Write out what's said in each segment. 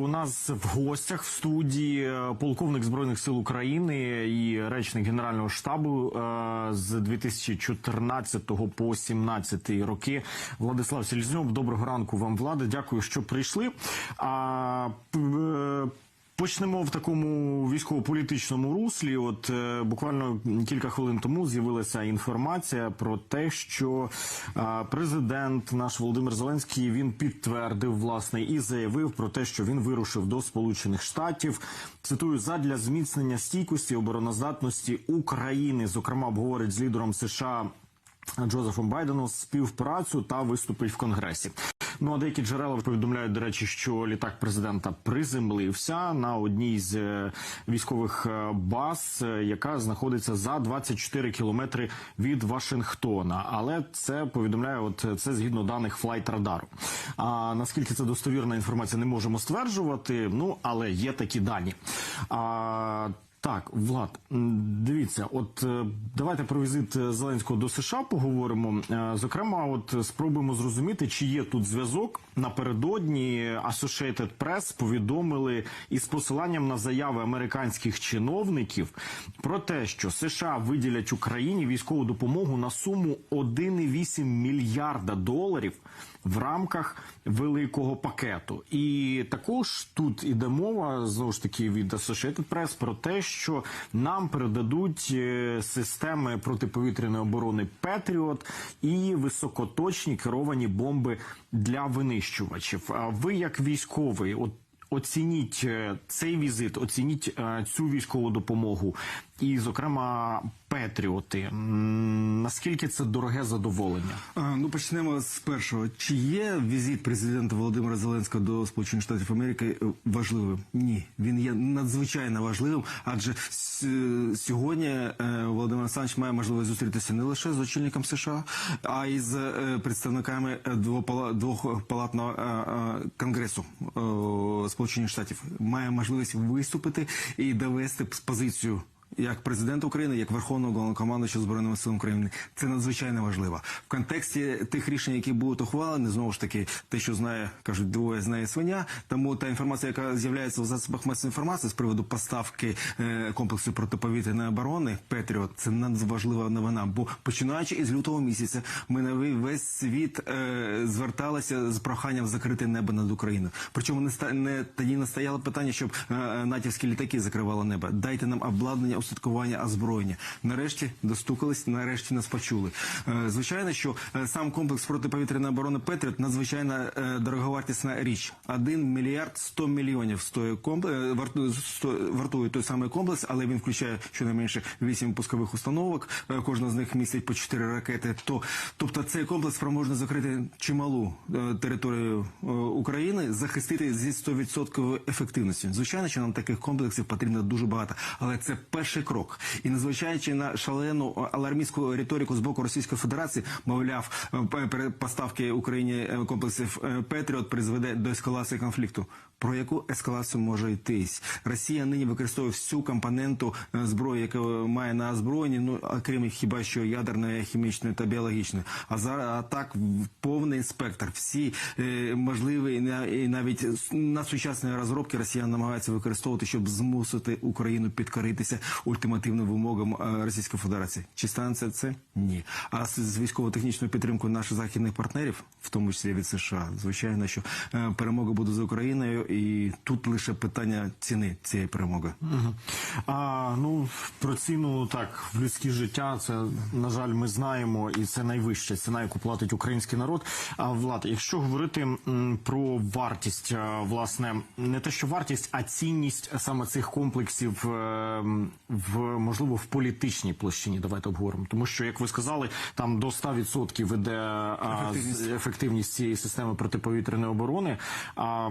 У нас в гостях в студії е, полковник збройних сил України і речник Генерального штабу е, з 2014 по 17 роки Владислав Селізньов. Доброго ранку вам, влади. Дякую, що прийшли. Почнемо в такому військово-політичному руслі. От е, буквально кілька хвилин тому з'явилася інформація про те, що е, президент наш Володимир Зеленський він підтвердив власне і заявив про те, що він вирушив до Сполучених Штатів. Цитую задля зміцнення стійкості обороноздатності України. Зокрема, обговорить з лідером США Джозефом Байденом співпрацю та виступить в Конгресі. Ну а деякі джерела повідомляють, до речі, що літак президента приземлився на одній з е, військових е, баз, е, яка знаходиться за 24 кілометри від Вашингтона. Але це повідомляє, от це згідно даних флайт радару. А наскільки це достовірна інформація, не можемо стверджувати. Ну але є такі дані. А, так, Влад, дивіться, от е, давайте про візит е, Зеленського до США поговоримо. Е, Зокрема, от спробуємо зрозуміти, чи є тут зв'язок. Напередодні Associated Press повідомили із посиланням на заяви американських чиновників про те, що США виділять Україні військову допомогу на суму 1,8 мільярда доларів в рамках великого пакету. І також тут іде мова знову ж таки від Associated Press про те, що нам передадуть е, системи протиповітряної оборони Петріот і високоточні керовані бомби для винищувачів. А ви, як військовий, от оцініть е, цей візит, оцініть е, цю військову допомогу, і, зокрема, Петріоти. Наскільки це дороге задоволення? Ну, почнемо з першого. Чи є візит президента Володимира Зеленського до Сполучених Штатів Америки е, важливим? Ні, він є надзвичайно важливим, адже е, сьогодні е, Володимир Олександрович має можливість зустрітися не лише з очільником США, а й з е, представниками е, двопала- двохпалатного е, е, конгресу е, Сполучених Штатів. Має можливість виступити і довести позицію як президент України, як Верховного Головнокомандуючого Збройними силами України. Це надзвичайно важливо. В контексті тих рішень, які будуть ухвалені, знову ж таки, те, що знає, кажуть, двоє знає свиня. Тому та інформація, яка з'являється в засобах масової інформації з приводу поставки е, комплексу протиповітряної оборони Петріот, це надважлива новина. Бо починаючи із лютого місяця, ми на весь світ е, зверталися з проханням закрити небо над Україною. Причому не не тоді не стояло питання, щоб е, натівські літаки закривали небо. Дайте нам обладнання, устаткування, озброєння. Нарешті достукались, нарешті нас почули. Е, звичайно, що е, сам комплекс протиповітряної оборони Петріот надзвичайно е, дороговартісна річ. 1 мільярд 100 мільйонів стоїть комплекс, вартує, той самий комплекс, але він включає щонайменше 8 пускових установок. Кожна з них містить по 4 ракети. То, тобто цей комплекс спроможний закрити чималу територію України, захистити зі 100% ефективністю. Звичайно, що нам таких комплексів потрібно дуже багато, але це перший крок. І незважаючи на шалену алармістську риторику з боку Російської Федерації, мовляв, е, поставки Україні е, комплексів е, Петріот призведе до ескалації конфлікту. Про яку ескалацію може йтись? Росія нині використовує всю компоненту е, зброї, яку має на озброєнні, ну окрім хіба що ядерної, хімічної та біологічної. А зараз а так повний спектр. Всі е, можливі і на- навіть с- надсучасні розробки Росія намагається використовувати, щоб змусити Україну підкоритися ультимативним вимогам е, Російської Федерації. Чи станеться це? Ні. А з, з військово-технічною підтримкою наших західних партнерів, в тому числі від США, звичайно, що е, перемога буде за Україною, і тут лише питання ціни цієї перемоги. А, ну про ціну так в людське життя. Це на жаль, ми знаємо, і це найвища ціна, яку платить український народ. А влад, якщо говорити м, про вартість, власне, не те, що вартість, а цінність саме цих комплексів е, в можливо в політичній площині. Давайте обговоримо, тому що як ви сказали, там до 100% іде Ефективність. ефективність цієї системи протиповітряної оборони. А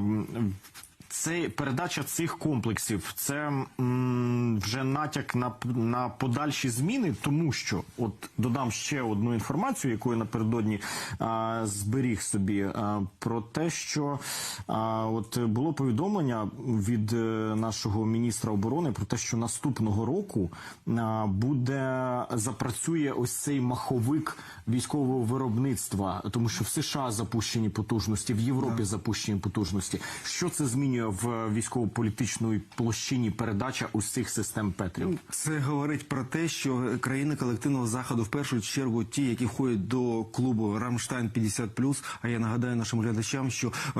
це передача цих комплексів, це м, вже натяк на, на подальші зміни, тому що от додам ще одну інформацію, яку я напередодні а, зберіг собі а, про те, що а, от було повідомлення від е, нашого міністра оборони про те, що наступного року а, буде запрацює ось цей маховик військового виробництва, тому що в США запущені потужності, в Європі запущені потужності. Що це змінює? В військово-політичної площині передача усіх систем Петрів? Це говорить про те, що країни колективного заходу, в першу чергу, ті, які входять до клубу Рамштайн 50+, А я нагадаю нашим глядачам, що е,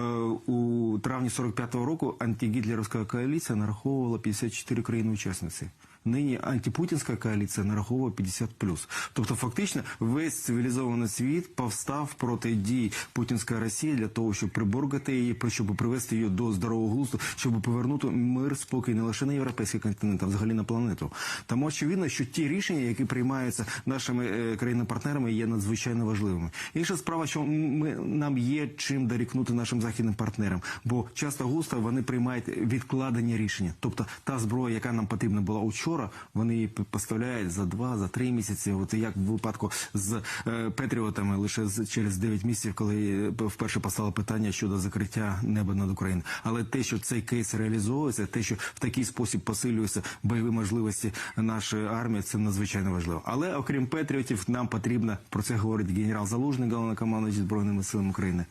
у травні 45-го року антигітлерівська коаліція нараховувала 54 країни-учасниці. Нині антипутінська коаліція нараховує 50+. Тобто, фактично, весь цивілізований світ повстав проти дій путінської Росії для того, щоб приборгати її, щоб привести її до здорового глузду, щоб повернути мир, спокій не лише на європейський континент, а взагалі на планету. Тому очевидно, що ті рішення, які приймаються нашими е, країнами-партнерами, є надзвичайно важливими. Інша справа, що ми нам є чим дорікнути нашим західним партнерам, бо часто густо вони приймають відкладені рішення. Тобто та зброя, яка нам потрібна була учора, вони її поставляють за два, за три місяці. От як в випадку з е, Петріотами, лише з, через 9 місяців, коли е, вперше постало питання щодо закриття неба над Україною. Але те, що цей кейс реалізовується, те, що в такий спосіб посилюються бойові можливості нашої армії, це надзвичайно важливо. Але окрім Петріотів, нам потрібно про це говорить генерал Залужний, головнокомандуючий збройними силами України.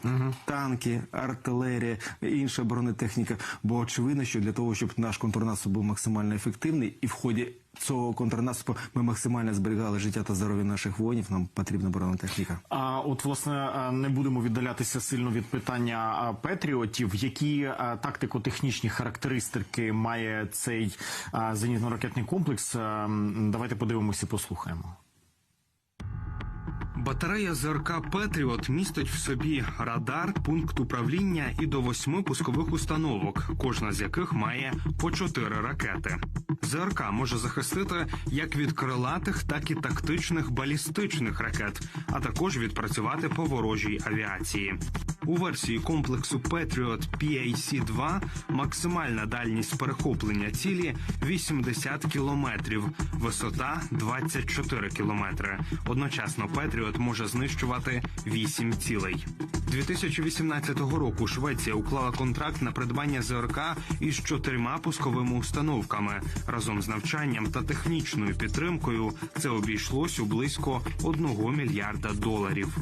Танки, артилерія, інша бронетехніка. Бо очевидно, що для того, щоб наш контрнаступ був максимально ефективний, і в ході цього контрнаступу ми максимально зберігали життя та здоров'я наших воїнів, нам потрібна бронетехніка. А от власне е, не будемо віддалятися сильно від питання патріотів. Петріотів. Які е, тактико-технічні характеристики має цей е, зенітно-ракетний комплекс? Е, Давайте подивимося, послухаємо. Батарея ЗРК Петріот містить в собі радар, пункт управління і до восьми пускових установок, кожна з яких має по чотири ракети. ЗРК може захистити як від крилатих, так і тактичних балістичних ракет, а також відпрацювати по ворожій авіації. У версії комплексу Patriot PAC-2 максимальна дальність перехоплення цілі 80 кілометрів, висота 24 кілометри. Одночасно Петріот може знищувати 8 цілей. 2018 року Швеція уклала контракт на придбання ЗРК із чотирма пусковими установками. Разом з навчанням та технічною підтримкою це обійшлось у близько 1 мільярда доларів.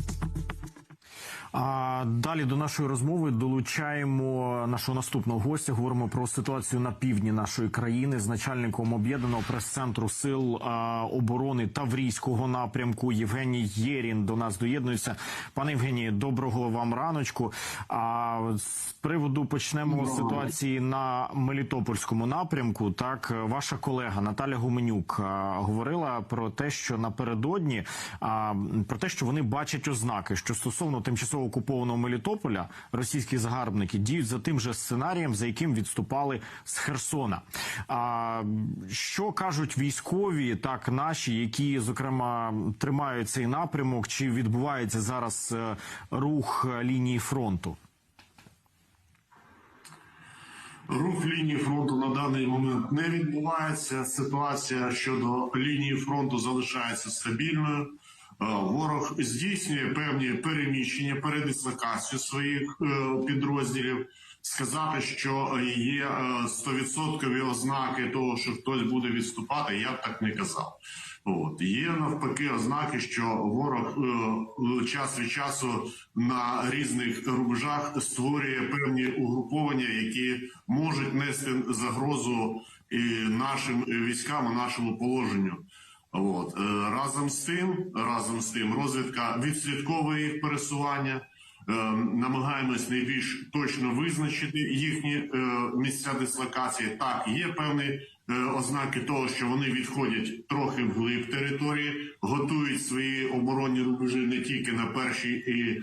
А далі до нашої розмови долучаємо нашого наступного гостя. Говоримо про ситуацію на півдні нашої країни з начальником об'єднаного прес-центру сил оборони Таврійського напрямку Євгеній Єрін до нас доєднується. Пане Євгенії, доброго вам раночку. А з приводу почнемо з ситуації на Мелітопольському напрямку. Так, ваша колега Наталя Гуменюк говорила про те, що напередодні про те, що вони бачать ознаки, що стосовно тимчасово окупованого Мелітополя російські загарбники діють за тим же сценарієм, за яким відступали з Херсона. А що кажуть військові, так наші, які зокрема тримають цей напрямок, чи відбувається зараз е, рух лінії фронту? Рух лінії фронту на даний момент не відбувається. Ситуація щодо лінії фронту залишається стабільною. Е, Ворог здійснює певні переміщення, передислокацію своїх е, підрозділів. Сказати, що є е, стовідсоткові ознаки того, що хтось буде відступати, я б так не казав. От є навпаки ознаки, що ворог е, час від часу на різних рубежах створює певні угруповання, які можуть нести загрозу і нашим військам, і нашому положенню. От е, разом з тим, разом з тим, розвідка відслідковує їх пересування. Е, намагаємось найбільш точно визначити їхні е, місця дислокації. Так, є певні ознаки того, що вони відходять трохи вглиб території, готують свої оборонні рубежі не тільки на першій і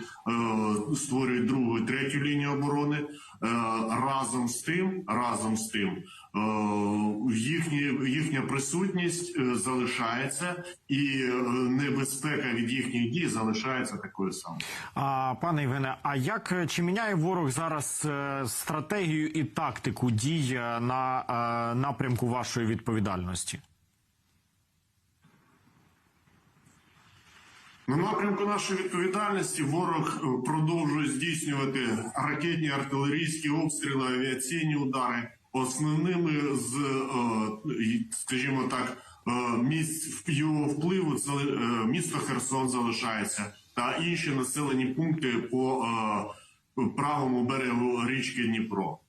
створюють другу і третю лінію оборони. Е, разом з тим, разом з тим, е, їхні, їхня присутність е, залишається, і небезпека від їхніх дій залишається такою самою. А пане Євгене, а як чи міняє ворог зараз стратегію і тактику дій на напрямку вашої відповідальності? На напрямку нашої відповідальності ворог е, продовжує здійснювати ракетні артилерійські обстріли, авіаційні удари. Основними з, е, скажімо так, е, місць його впливу це місто Херсон залишається та інші населені пункти по правому берегу річки Дніпро.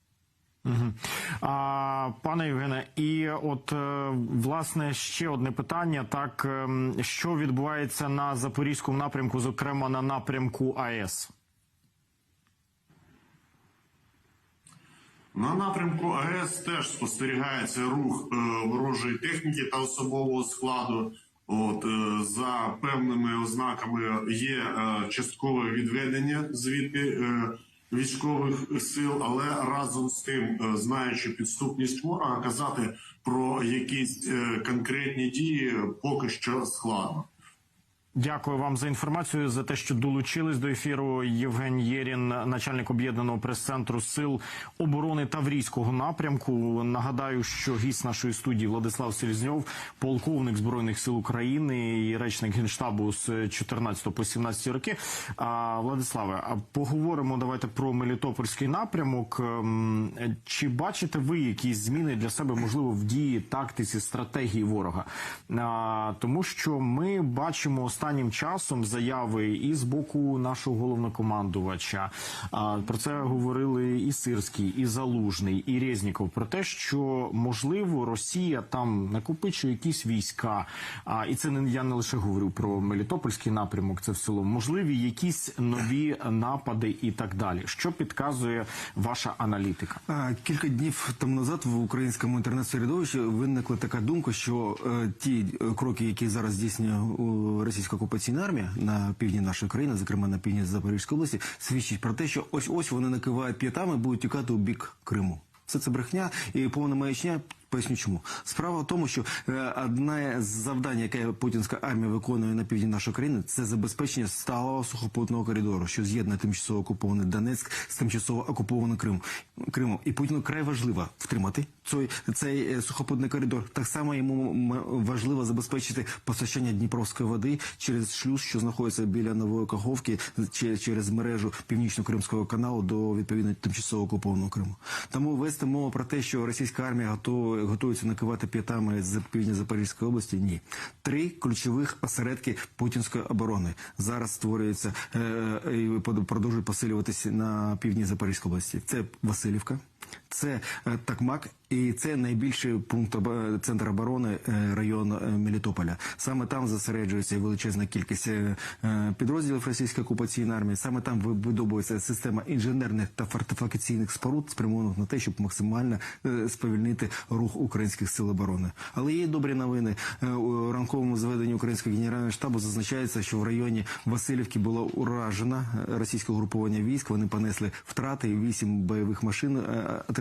А, пане Євгене, і от е, власне ще одне питання: так ем, що відбувається на запорізькому напрямку, зокрема на напрямку АЕС? На напрямку АЕС теж спостерігається рух е, ворожої техніки та особового складу. От е, за певними ознаками є часткове відведення звідти військових сил, але разом з тим, е, знаючи підступність ворога, казати про якісь е, конкретні дії поки що складно. Дякую вам за інформацію за те, що долучились до ефіру. Євген Єрін, начальник об'єднаного прес-центру сил оборони Таврійського напрямку. Нагадаю, що гість нашої студії Владислав Селізньов, полковник збройних сил України і речник генштабу з 14 по 17 роки. А Владиславе, а поговоримо давайте про Мелітопольський напрямок. Ем, Чи бачите ви якісь зміни для себе, можливо, в дії, тактиці, стратегії ворога? А, тому що ми бачимо останнім часом заяви і з боку нашого головнокомандувача. Про це говорили і Сирський, і Залужний, і Резніков. Про те, що можливо Росія там накопичує якісь війська. І це не я не лише говорю про Мелітопольський напрямок, це в цілому можливі якісь нові напади і так далі. Що підказує ваша аналітика? Кілька днів тому назад в українському інтернет-середовищі виникла така думка, що е, ті кроки, які зараз здійснює е, російська окупаційна армія на півдні нашої країни, зокрема на півдні Запорізької області, свідчить про те, що ось ось вони накивають п'ятами, будуть тікати у бік Криму. Все це брехня і повна маячня. Поясню чому. Справа в тому, що е, одне з завдань, яке путінська армія виконує на півдні нашої країни, це забезпечення сталого сухопутного коридору, що з'єднує тимчасово окупований Донецьк з тимчасово окупованим Крим. Кримом. І Путіну край важливо втримати цей, цей е, сухопутний коридор. Так само йому важливо забезпечити постачання Дніпровської води через шлюз, що знаходиться біля нової Каховки, через мережу північно-кримського каналу до відповідно тимчасово окупованого Криму. Тому вести мову про те, що російська армія готова, готується накивати п'ятами з півдня Запорізької області. Ні, три ключових осередки путінської оборони зараз створюються е, і продовжують посилюватися на півдні Запорізької області. Це Васильівка. Це е, Такмак і це найбільший пункт центр оборони е, район е, Мелітополя. Саме там зосереджується величезна кількість підрозділів російської окупаційної армії. Саме там вибудовується система інженерних та фортифікаційних споруд, спрямованих на те, щоб максимально сповільнити рух українських сил оборони. Але є добрі новини. У ранковому зведенні українського генерального штабу зазначається, що в районі Васильівки було уражено е, російське угруповання військ. Вони понесли втрати. Вісім бойових машин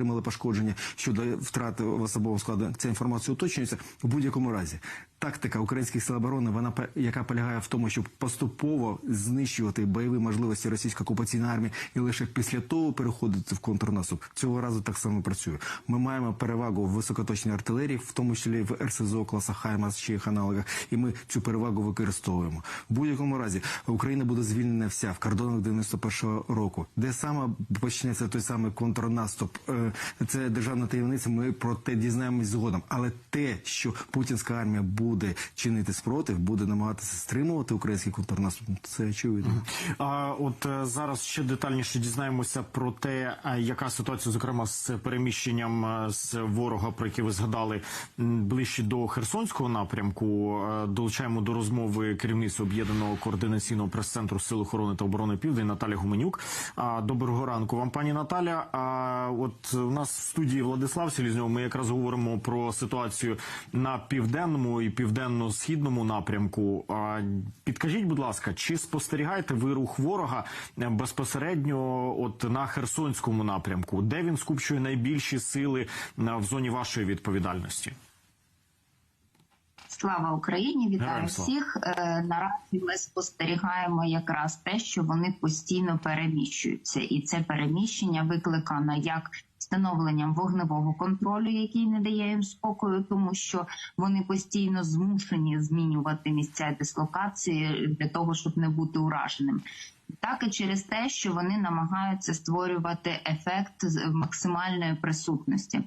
отримали пошкодження. Щодо втрат в особовому складу, ця інформація уточнюється у будь-якому разі. Тактика українських сил оборони, вона яка полягає в тому, щоб поступово знищувати бойові можливості російської окупаційної армії і лише після того переходити в контрнаступ. Цього разу так само працює. Ми маємо перевагу в високоточній артилерії, в тому числі в РСЗО класа Хаймас чи їх аналогах, і ми цю перевагу використовуємо. В будь-якому разі Україна буде звільнена вся в кордонах 91-го року, де саме почнеться той самий контрнаступ. Е, Це державна таємниця. Ми про те дізнаємось згодом. Але те, що путінська армія буде чинити спротив, буде намагатися стримувати український контрнаступ, це очевидно. А от е, зараз ще детальніше дізнаємося про те, е, яка ситуація, зокрема з переміщенням е, з ворога, про яке ви згадали ближче до Херсонського напрямку. Долучаємо до розмови керівництва об'єднаного координаційного прес-центру Сил охорони та оборони Південь Наталя Гуменюк. Доброго ранку вам, пані Наталя. А от у нас в студії Владислав Селізньов. Ми якраз говоримо про ситуацію на південному і південно-східному напрямку. Підкажіть, будь ласка, чи спостерігаєте ви рух ворога е, безпосередньо от на Херсонському напрямку, де він скупчує найбільші сили е, в зоні вашої відповідальності? Слава Україні! Вітаю всіх. Е, Наразі ми спостерігаємо якраз те, що вони постійно переміщуються, і це переміщення викликано як встановленням вогневого контролю, який не дає їм спокою, тому що вони постійно змушені змінювати місця дислокації для того, щоб не бути ураженим. так і через те, що вони намагаються створювати ефект максимальної присутності,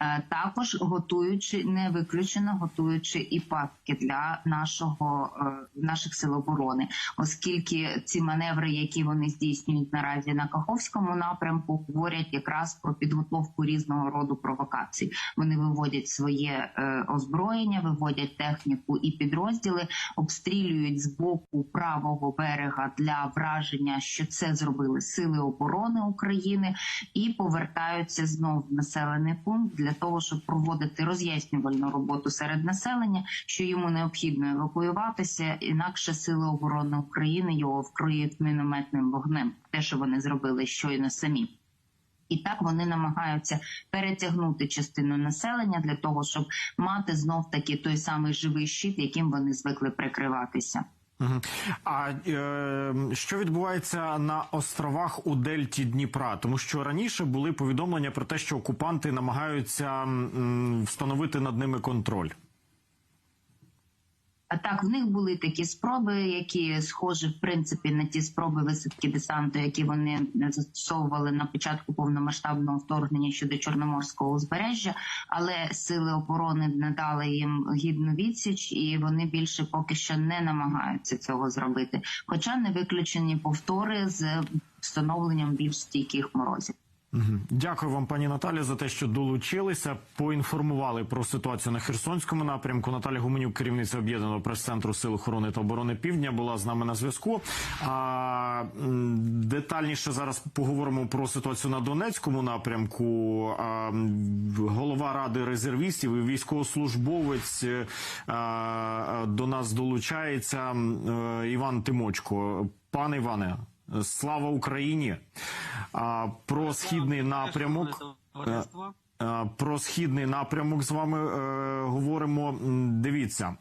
Е, також готуючи не виключено, готуючи і пастки для нашого е, наших сил оборони, оскільки ці маневри, які вони здійснюють наразі на Каховському напрямку, говорять якраз про підготовку різного роду провокацій. Вони виводять своє е, озброєння, виводять техніку і підрозділи, обстрілюють з боку правого берега для враження, що це зробили сили оборони України, і повертаються знов в населений пункт для того, щоб проводити роз'яснювальну роботу серед населення, що йому необхідно евакуюватися, інакше сили оборони України його вкриють мінометним вогнем. Те, що вони зробили щойно самі. І так вони намагаються перетягнути частину населення для того, щоб мати знов таки той самий живий щит, яким вони звикли прикриватися. А е, що відбувається на островах у Дельті Дніпра? Тому що раніше були повідомлення про те, що окупанти намагаються м, встановити над ними контроль. Так, в них були такі спроби, які схожі в принципі на ті спроби висадки десанту, які вони застосовували на початку повномасштабного вторгнення щодо чорноморського узбережжя. Але сили оборони не дали їм гідну відсіч, і вони більше поки що не намагаються цього зробити. Хоча не виключені повтори з встановленням більш стійких морозів. Дякую вам, пані Наталі, за те, що долучилися. Поінформували про ситуацію на Херсонському напрямку. Наталя Гуменюк, керівниця об'єднаного прес-центру Сил охорони та оборони Півдня, була з нами на зв'язку. А детальніше зараз поговоримо про ситуацію на Донецькому напрямку. А, голова ради резервістів і військовослужбовець е, а, до нас долучається е, Іван Тимочко. Пане Іване, слава Україні! Про східний напрямок. Е, Про східний напрямок з вами е, говоримо. Дивіться,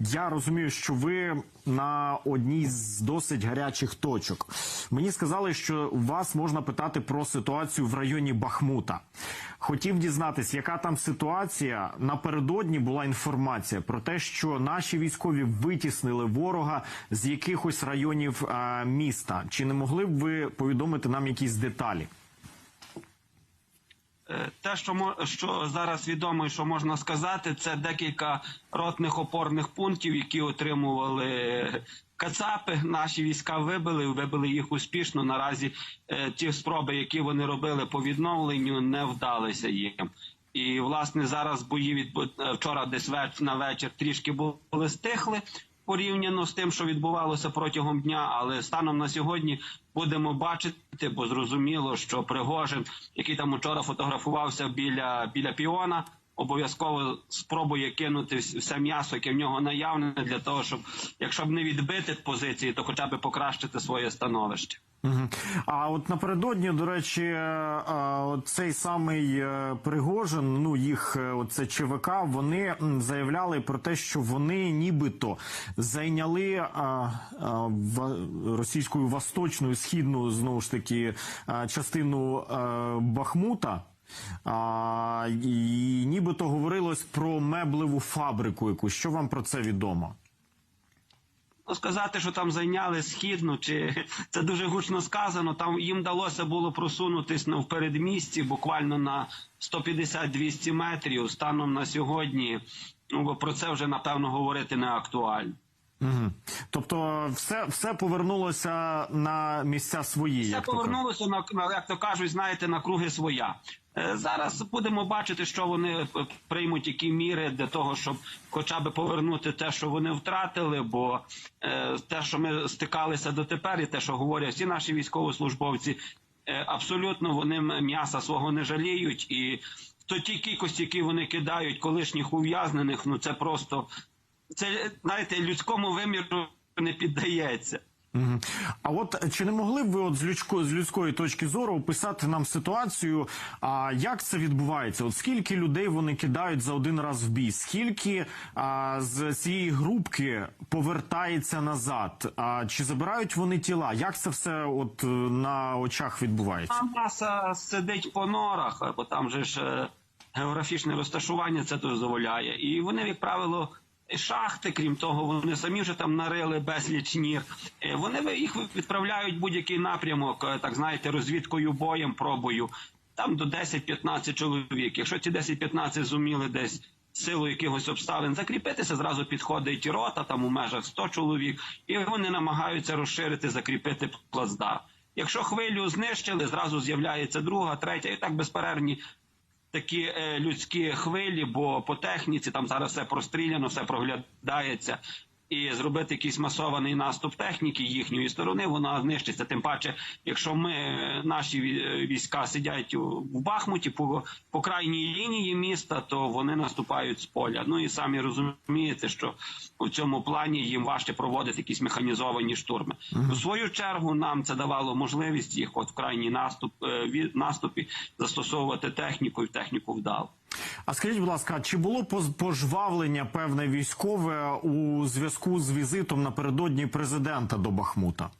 я розумію, що ви на одній з досить гарячих точок. Мені сказали, що вас можна питати про ситуацію в районі Бахмута. Хотів дізнатися, яка там ситуація. Напередодні була інформація про те, що наші військові витіснили ворога з якихось районів е, міста. Чи не могли б ви повідомити нам якісь деталі? Е, Те, що що зараз відомо, і що можна сказати, це декілька ротних опорних пунктів, які отримували кацапи. Наші війська вибили, вибили їх успішно. Наразі е, ті спроби, які вони робили по відновленню, не вдалися їм. І власне зараз бої від е, вчора, десь на вечір трішки були стихли. Порівняно з тим, що відбувалося протягом дня, але станом на сьогодні будемо бачити, бо зрозуміло, що Пригожин, який там учора фотографувався біля, біля піона, обов'язково спробує кинути все м'ясо, яке в нього наявне, для того, щоб якщо б не відбити позиції, то хоча б покращити своє становище. А от напередодні, до речі, е, е, цей самий е, Пригожин, ну їх е, оце ЧВК, вони заявляли про те, що вони нібито зайняли російською восточною східну знову ж таки частину Бахмута. А, і нібито говорилось про меблеву фабрику якусь. Що вам про це відомо? Ну, сказати, що там зайняли східну, чи це дуже гучно сказано. Там їм вдалося було просунутись на в передмісті буквально на 150-200 метрів. Станом на сьогодні ну бо про це вже напевно говорити не актуально. Угу. Тобто, все, все повернулося на місця свої, Все як то кажуть. повернулося на, на як то кажуть, знаєте, на круги своя. Е, Зараз будемо бачити, що вони е, приймуть які міри для того, щоб хоча б повернути те, що вони втратили. Бо е, те, що ми стикалися дотепер, і те, що говорять всі наші військовослужбовці, абсолютно вони м'яса свого не жаліють, і то ті кількості, які вони кидають колишніх ув'язнених, ну це просто це знаєте, людському виміру не піддається. А от чи не могли б ви от з людської з людської точки зору описати нам ситуацію? А як це відбувається? От скільки людей вони кидають за один раз в бій? Скільки а, з цієї групки повертається назад? А чи забирають вони тіла? Як це все от на очах відбувається? Там маса сидить по норах, бо там же ж е, географічне розташування це дозволяє. І вони, як правило, шахти. Крім того, вони самі вже там нарили безліч нір. Е, Вони їх відправляють будь-який напрямок, е, так знаєте, розвідкою боєм, пробою. Там до 10-15 чоловік. Якщо ці 10-15 зуміли десь силу якихось обставин закріпитися, зразу підходить рота там у межах 100 чоловік, і вони намагаються розширити, закріпити плацдарм. Якщо хвилю знищили, зразу з'являється друга, третя, і так безперервні такі е, людські хвилі, бо по техніці там зараз все простріляно, все проглядається. І зробити якийсь масований наступ техніки їхньої сторони, вона знищиться. Тим паче, якщо ми наші е, війська сидять у- в Бахмуті по, по крайній лінії міста, то вони наступають з поля. Ну і самі розумієте, що у цьому плані їм важче проводити якісь механізовані штурми. У свою чергу нам це давало можливість їх, от в крайній наступ е, наступі, застосовувати техніку і техніку вдало. А скажіть, будь ласка, чи було пожвавлення певне військове у зв'язку з візитом напередодні президента до Бахмута?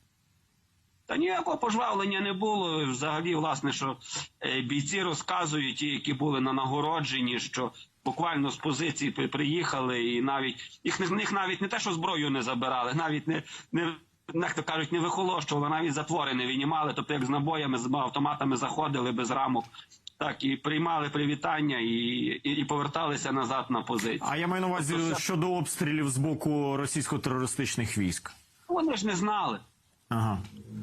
Та ніякого пожвавлення не було. Взагалі, власне, що е, бійці розказують, ті, які були на нагородженні, що буквально з позиції приїхали, і навіть їх в них навіть не те, що зброю не забирали, навіть не. не як то кажуть, не вихолощували, навіть затвори не винімали, тобто як з набоями, з автоматами заходили без рамок, так і приймали привітання і, і, і поверталися назад на позицію. А я маю на увазі Тобто щодо обстрілів з боку російсько-терористичних військ. Вони ж не знали. Ага.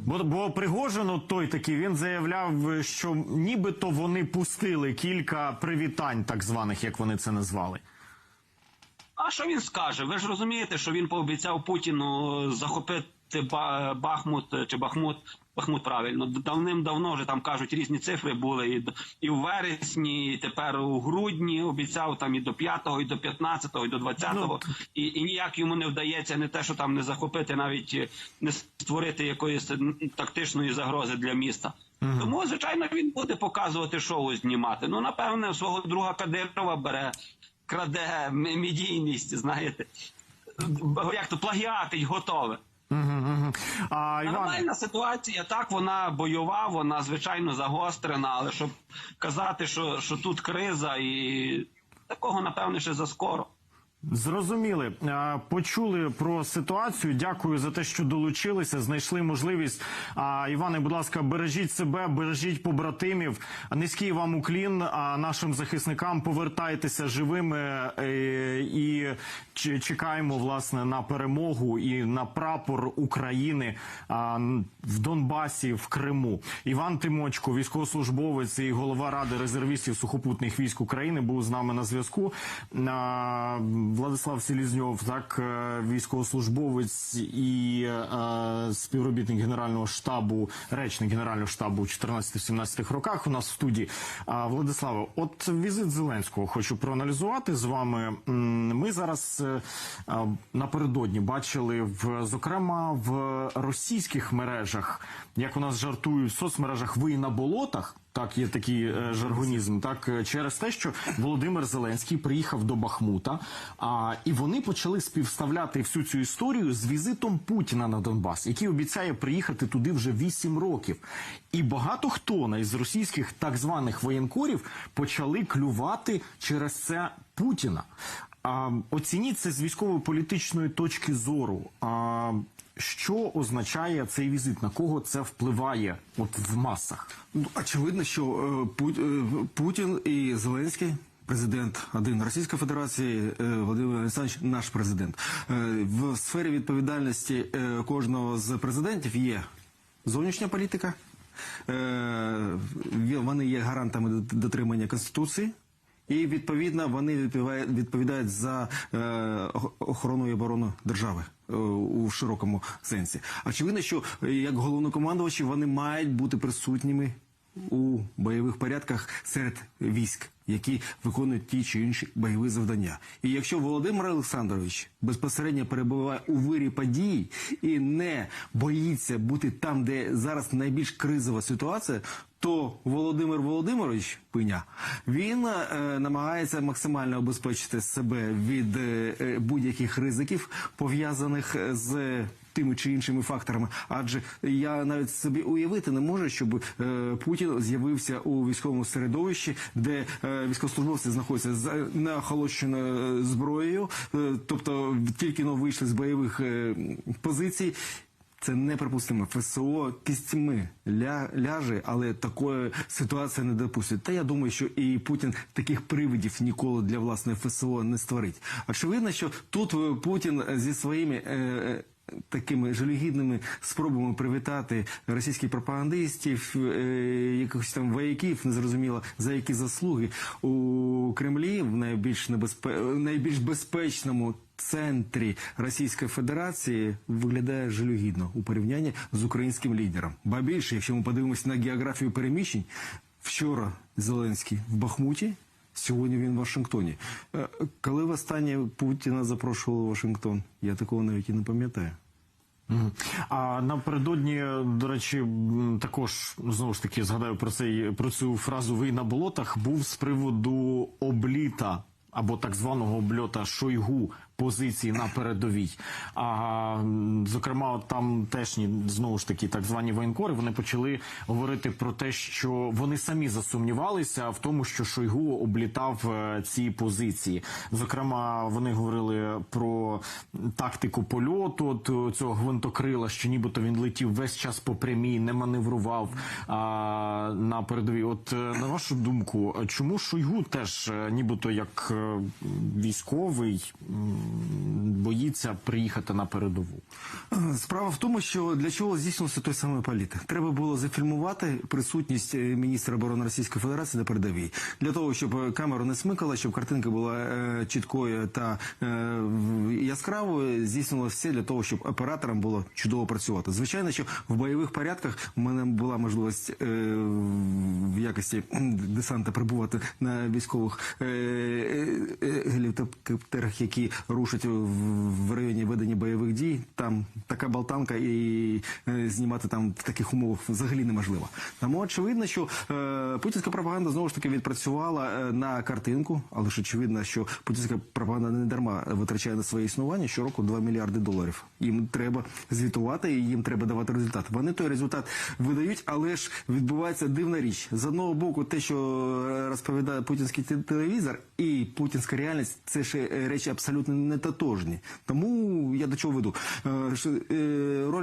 Бо, бо Пригожин, той такий, він заявляв, що нібито вони пустили кілька привітань, так званих, як вони це назвали. А що він скаже? Ви ж розумієте, що він пообіцяв Путіну захопити Ба- Бахмут е, чи Бахмут. Бахмут правильно давним-давно вже там кажуть різні цифри були і, і в вересні, і тепер у грудні обіцяв там і до 5-го, і до 15-го, і до 20-го. І, і ніяк йому не вдається не те, що там не захопити, навіть е, не створити якоїсь тактичної загрози для міста. Тому, звичайно, він буде показувати шоу знімати. Ну, напевне, свого друга Кадирова бере, краде медійність, знаєте. Як то плагіатить готове. А Іван, Нормальна ситуація, так вона бойова, вона звичайно загострена, але щоб казати, що, що тут криза, і такого напевне ще заскоро. Зрозуміли, почули про ситуацію. Дякую за те, що долучилися, знайшли можливість. Іване, будь ласка, бережіть себе, бережіть побратимів. Низький вам уклін. А нашим захисникам повертайтеся живими е, і чекаємо власне на перемогу і на прапор України в Донбасі, в Криму. Іван Тимочко, військовослужбовець і голова ради резервістів сухопутних військ України, був з нами на зв'язку. Владислав Селізньов, так е, військовослужбовець і е, співробітник генерального штабу, речник генерального штабу у 14-17 роках. У нас в студії А, Владиславе, от візит Зеленського хочу проаналізувати з вами. Ми зараз е, напередодні бачили в зокрема в російських мережах, як у нас жартують в соцмережах, ви на болотах. Так, є такий е, жаргонізм. Так е, через те, що Володимир Зеленський приїхав до Бахмута, а і вони почали співставляти всю цю історію з візитом Путіна на Донбас, який обіцяє приїхати туди вже 8 років. І багато хто із російських так званих воєнкорів почали клювати через це Путіна. А, оцініть це з військово-політичної точки зору. А, що означає цей візит? На кого це впливає от в масах? Ну, очевидно, що е, е, Путін і Зеленський. Президент один Російської Федерації е, Володимир Олександрович наш президент. В сфері відповідальності кожного з президентів є зовнішня політика. Вони є гарантами дотримання конституції. І відповідно вони відповідають, за е, охорону і оборону держави е, у широкому сенсі. Очевидно, що е, як головнокомандувачі вони мають бути присутніми у бойових порядках серед військ, які виконують ті чи інші бойові завдання. І якщо Володимир Олександрович безпосередньо перебуває у вирі подій і не боїться бути там, де зараз найбільш кризова ситуація, то Володимир Володимирович Пиня він е, намагається максимально обезпечити себе від е, е, будь-яких ризиків пов'язаних з тими чи іншими факторами. Адже я навіть собі уявити не можу, щоб е, Путін з'явився у військовому середовищі, де е, військовослужбовці знаходяться з неохолощеною зброєю, е, тобто тільки но вийшли з бойових е, позицій. Це неприпустимо. ФСО кістьми ля, ляже, але такої ситуації не допустить. Та я думаю, що і Путін таких привидів ніколи для власної ФСО не створить. Очевидно, що тут е, Путін зі своїми. Е, е, Такими жалюгідними спробами привітати російських пропагандистів, е, якихось там вояків, незрозуміло за які заслуги у Кремлі в найбільш небезпе... найбільш безпечному центрі Російської Федерації виглядає жалюгідно у порівнянні з українським лідером. Ба більше, якщо ми подивимося на географію переміщень, вчора Зеленський в Бахмуті. Сьогодні він в Вашингтоні. Е, Коли востаннє Путіна запрошували в Вашингтон, я такого навіть і не пам'ятаю. А напередодні, до речі, також знову ж таки згадаю про цей про цю фразу «Ви на болотах був з приводу обліта або так званого обльота Шойгу позиції на передовій. А зокрема, там теж знову ж таки так звані воєнкори вони почали говорити про те, що вони самі засумнівалися в тому, що Шойгу облітав е, ці позиції. Зокрема, вони говорили про тактику польоту цього гвинтокрила, що нібито він летів весь час по прямій, не маневрував а, на передовій. От е, на вашу думку, чому Шойгу теж е, нібито як е, військовий боїться приїхати на передову? Справа в тому, що для чого здійснився той самий політ. Треба було зафільмувати присутність е, міністра оборони Російської Федерації на передовій для того, щоб е, камеру не смикала, щоб картинка була е, чіткою та яскравою. Здійснилося все для того, щоб операторам було чудово працювати. Звичайно, що в бойових порядках у мене була можливість в якості десанта прибувати на військових гелікоптерах, які рушать в, районі ведення бойових дій. Там така болтанка і е, знімати там в таких умовах взагалі неможливо. Тому очевидно, що е, путінська пропаганда знову ж таки відпрацювала е, на картинку, але ж очевидно, що путінська пропаганда не дарма витрачає на своє існування щороку 2 мільярди доларів. Їм треба звітувати і їм треба давати результат. Вони той результат видають, але ж відбувається дивна річ. З одного боку, те, що розповідає путінський телевізор, і путінська реальність це ще речі абсолютно не татожні. Тому я до чого веду. Ролік ш-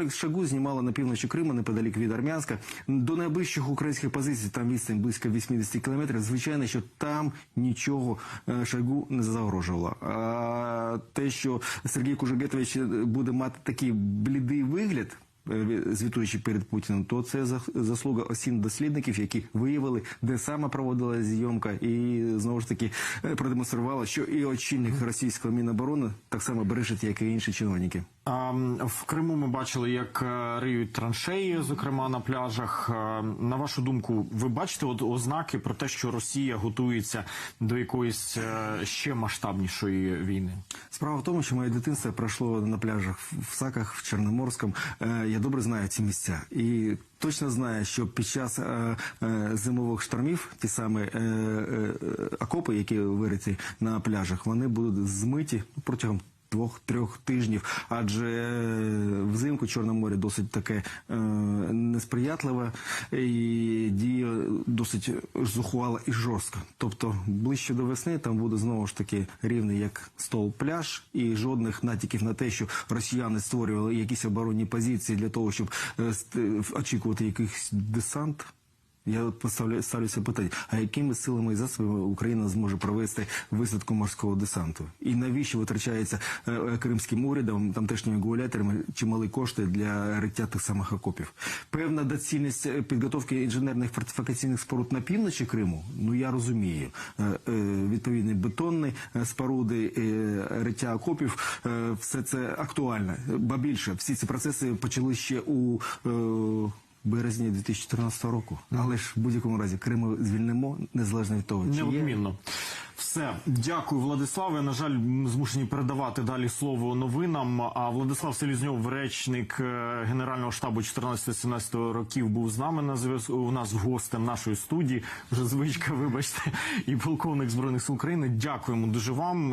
е, з Шагу знімала на півночі Криму, неподалік від Армянська. До найближчих українських позицій там відстань близько 80 кілометрів. Звичайно, що там нічого Шагу не загрожувало. А те, що Сергій Кужугетович буде мати такий блідий вигляд. Е, Звітуючи перед Путіним, то це заслуга осін дослідників, які виявили, де саме проводилася зйомка, і знову ж таки е, продемонструвала, що і очільник російського міноборони так само бережить, як і інші чиновники. А, м, в Криму ми бачили, як е, риють траншеї, зокрема на пляжах. Е, На вашу думку, ви бачите от ознаки про те, що Росія готується до якоїсь е, ще масштабнішої війни? Справа в тому, що моє дитинство пройшло на пляжах в Саках, в Чорноморському. Е, Я добре знаю ці місця і точно знаю, що під час зимових штормів ті самі окопи, які вириті на пляжах, вони будуть змиті протягом. Двох-трьох тижнів, адже взимку Чорне море досить таке е, несприятливе і діє досить зухвала і жорстка. Тобто ближче до весни там буде знову ж таки рівний як стол пляж, і жодних натяків на те, що росіяни створювали якісь оборонні позиції для того, щоб е, очікувати якийсь десант. Я от поставлю ставлюся питання, а якими силами і засобами Україна зможе провести висадку морського десанту? І навіщо витрачається е, е, кримським урядом, тамтешніми гуляторами чималі кошти для риття тих самих окопів? Певна доцільність е, підготовки інженерних фортифікаційних споруд на півночі Криму, ну я розумію. Е, е, Відповідні бетонні е, споруди, е, риття окопів, е, все це актуально. Ба більше, всі ці процеси почали ще у е, березні 2014 року. Але ж в будь-якому разі Крим звільнимо незалежно від того, чи є Неодмінно. Все, дякую, Владиславе. На жаль, змушені передавати далі слово новинам. А Владислав Селізньов, речник е, Генерального штабу 14-17 років, був з нами на зв'язку. У нас гостем нашої студії. Вже звичка, вибачте, і полковник збройних сил України. Дякуємо дуже вам.